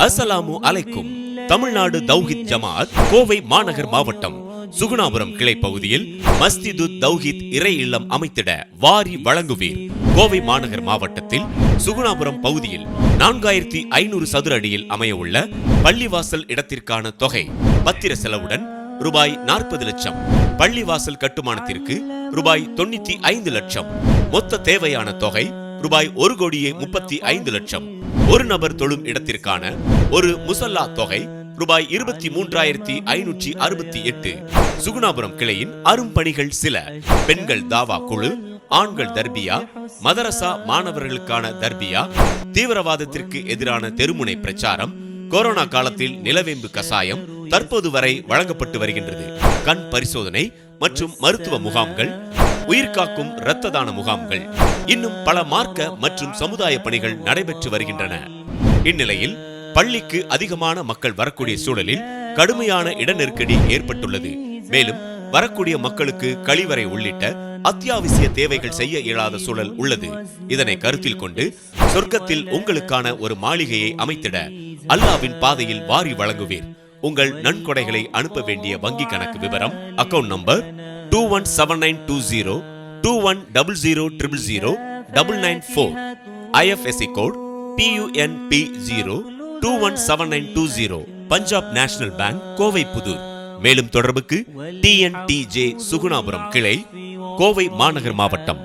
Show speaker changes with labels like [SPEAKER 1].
[SPEAKER 1] அஸ்ஸலாமு அலைக்கும். தமிழ்நாடு தௌஹித் ஜமாத் கோவை மாநகர் மாவட்டம் சுகுணாபுரம் கிளை பகுதியில் மஸ்திது தௌஹித் இறை இல்லம் அமைத்திட வாரி வழங்குவீர். கோவை மாநகர் மாவட்டத்தில் சுகுணாபுரம் பகுதியில் நான்காயிரத்தி ஐநூறு சதுர அடியில் அமையவுள்ள பள்ளிவாசல் இடத்திற்கான தொகை பத்திர செலவுடன் ரூபாய் நாற்பது லட்சம். பள்ளிவாசல் கட்டுமானத்திற்கு ரூபாய் தொண்ணூத்தி ஐந்து லட்சம். மொத்த தேவையான தொகை ரூபாய் ஒரு கோடியே முப்பத்தி ஐந்து லட்சம். ஒரு நபர் தொழும் இடத்திற்கான ஒரு முசல்லா தொகை ரூபாய் இருபத்தி மூன்றாயிரத்தி ஐநூற்றி அறுபத்தி எட்டு. சுகுணாபுரம் கிளையின் அரும்பணிகள் சில. பெண்கள் தாவா குழு ஆண்கள் தர்பியா மதரசா மாணவர்களுக்கான தர்பியா தீவிரவாதத்திற்கு எதிரான தெருமுனை பிரச்சாரம் கொரோனா காலத்தில் நிலவேம்பு கசாயம் தற்போது வரை வழங்கப்பட்டு வருகின்றது. கண் பரிசோதனை மற்றும் மருத்துவ முகாம்கள் உயிர் காக்கும் இரத்த தான முகாம்கள். இன்னும் பல மார்க்க மற்றும் சமுதாய பணிகள் நடைபெற்று வருகின்றன. இந்நிலையில் பள்ளிக்கு அதிகமான மக்கள் வரக்கூடிய சூழலில் கடுமையான இட நெருக்கடி ஏற்பட்டுள்ளது. மேலும் வரக்கூடிய மக்களுக்கு கழிவறை உள்ளிட்ட அத்தியாவசிய தேவைகள் செய்ய இயலாத சூழல் உள்ளது. இதனை கருத்தில் கொண்டு சொர்க்கத்தில் உங்களுக்கான ஒரு மாளிகையை அமைத்திட அல்லாவின் பாதையில் வாரி வழங்குவீர். உங்கள் நன்கொடைகளை அனுப்ப வேண்டிய வங்கி கணக்கு விவரம் account number two one seven nine two zero two one double zero triple zero double nine four IFSC code PUNB zero two one seven nine two zero Punjab National Bank Kovai Pudur மேலும் தொடர்புக்கு TNTJ Sugunapuram கிளை கோவை மாநகர் மாவட்டம்.